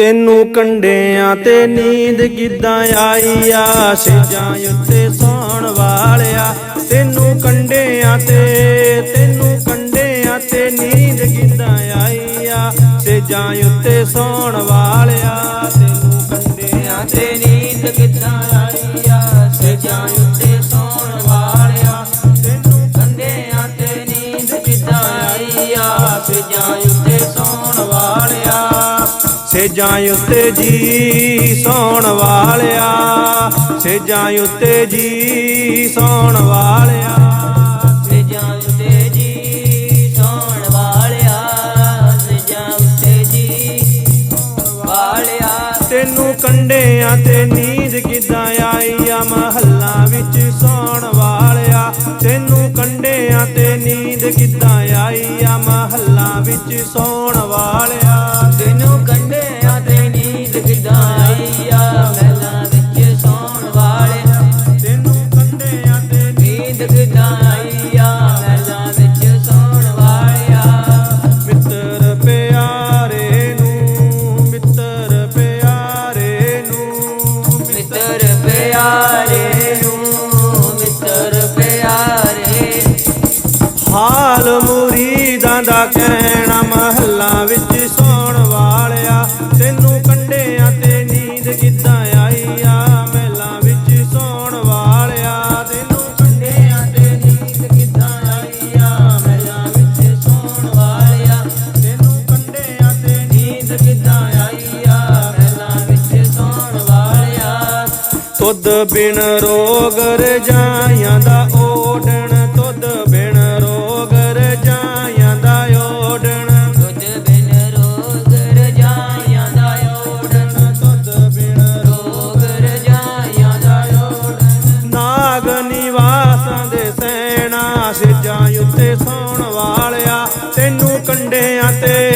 ਤੈਨੂੰ ਕੰਡਿਆਂ ਤੇ ਨੀਂਦ ਕਿੱਦਾਂ ਆਈ ਆ? ਸੇਜਾਂ ਉੱਤੇ ਸੌਣ ਵਾਲਿਆ, ਤੈਨੂੰ ਕੰਡਿਆਂ ਤੇ, ਤੈਨੂੰ ਕੰਡਿਆਂ ਤੇ ਨੀਂਦ ਕਿੱਦਾਂ ਆਈ ਆ? ਸੇਜਾਂ ਉੱਤੇ ਸੌਣ ਵਾਲਿਆ, ਤੈਨੂੰ ਕੰਡਿਆਂ ਤੇ ਨੀਂਦ ਕਿੱਦਾਂ ਆਈ ਆ? ਸਜਾਂ ਉੱਤੇ ਸੌਣ ਵਾਲਿਆ, ਤੈਨੂੰ ਕੰਡਿਆਂ ਤੇ ਨੀਂਦ ਕਿੱਦਾਂ ਆਈ ਆ? ਸਜਾਂ ਉੱਤੇ ਸੇਜਾਂ ਉੱਤੇ ਜੀ ਸੌਣ ਵਾਲਿਆ ਸੇਜਾਂ ਉੱਤੇ ਜੀ ਸੌਣ ਵਾਲਿਆ। ਸਜਾਂ ਉੱਤੇ ਜੀ ਸੌਣ ਵਾਲਿਆ ਸਜਾਂ ਉੱਤੇ ਜੀ ਵਾਲਿਆ। ਤੈਨੂੰ ਕੰਡਿਆਂ ਤੇ ਨੀਂਦ ਕਿੱਦਾਂ ਆਈ ਆ ਮਹੱਲਾ ਵਿੱਚ ਸੌਣ ਵਾਲਿਆ। ਤੈਨੂੰ ਕੰਡਿਆਂ ਤੇ ਨੀਂਦ ਕਿੱਦਾਂ ਆਈ ਆ ਮਹੱਲਾ ਵਿੱਚ ਸੌਣ ਵਾਲਿਆ। ਤੈਨੂੰ ਕੰਡਿਆਂ ਮਿੱਤਰ ਪਿਆਰੇ ਨੂੰ ਮਿੱਤਰ ਪਿਆਰੇ। ਹਾਲ ਮੁਰੀਦਾਂ ਦਾ ਕਹਿਣਾ ਤੁਧ ਬਿਨ ਰੋਗ ਰਜਾਈਆਂ ਦਾ ਓਡਣ ਤੁਧ ਬਿਨ ਰੋਗ ਰਜਾਈਆਂ ਦਾ ਓਡਣ ਤੁਝ ਬਿਨ ਰੋਗ ਰਜਾਈਆਂ ਦਾ ਓੜਨ ਤੁਧ ਬਿਨ ਰੋਗ ਰਜਾਈਆਂ ਦਾ ਓੜਨ ਨਾਗ ਨਿਵਾਸਾਂ ਦੇ ਸੈਣਾ ਸਿਜਾਂ ਉੱਤੇ ਸੌਣ ਵਾਲਿਆ ਤੈਨੂੰ ਕੰਡਿਆਂ ਤੇ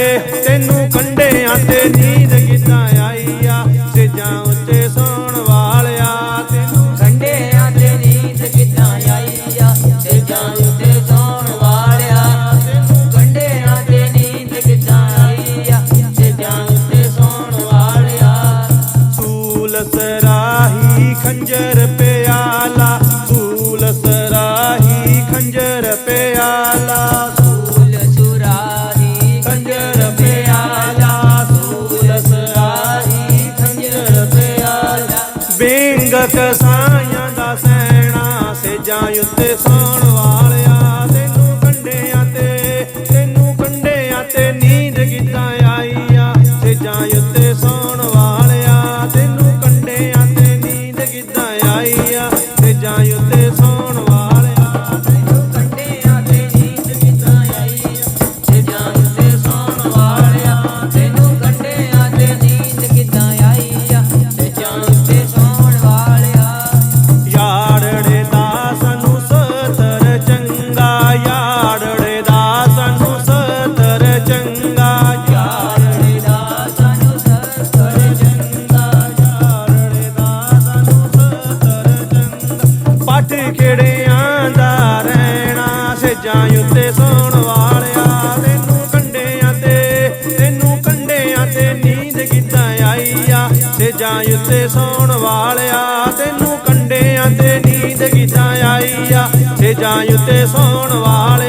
ਖੰਜਰ ਪਿਆਲਾ ਸੂਲ ਸਰਾਹੀ ਖੰਜਰ ਪਿਆਲਾ। ਫੂਲ ਸੁਰਾਹੀ ਖੰਜਰ ਪਿਆਲਾ ਫੂਲ ਸੁਰਾਹੀ ਖੰਜਰ ਪਿਆਲਾ। ਬਿੰਗ ਕਸਾਈਆਂ ਦਾ ਸੈਣਾ ਸੇਜਾਂ ਉੱਤੇ ਸੌਣ ਸੌਣ ਵਾਲਿਆ। ਤੈਨੂੰ ਕੰਡਿਆਂ ਤੇ, ਤੈਨੂੰ ਕੰਡਿਆਂ ਤੇ ਨੀਂਦ ਕਿੱਦਾਂ ਆਈ ਆ? ਤੇ ਸੇਜਾਂ ਉੱਤੇ ਸੌਣ ਵਾਲਿਆ, ਤੈਨੂੰ ਕੰਡਿਆਂ ਤੇ ਨੀਂਦ ਕਿੱਦਾਂ ਆਈ ਆ? ਤੇ ਸੇਜਾਂ ਉੱਤੇ ਸੌਣ ਵਾਲਿਆ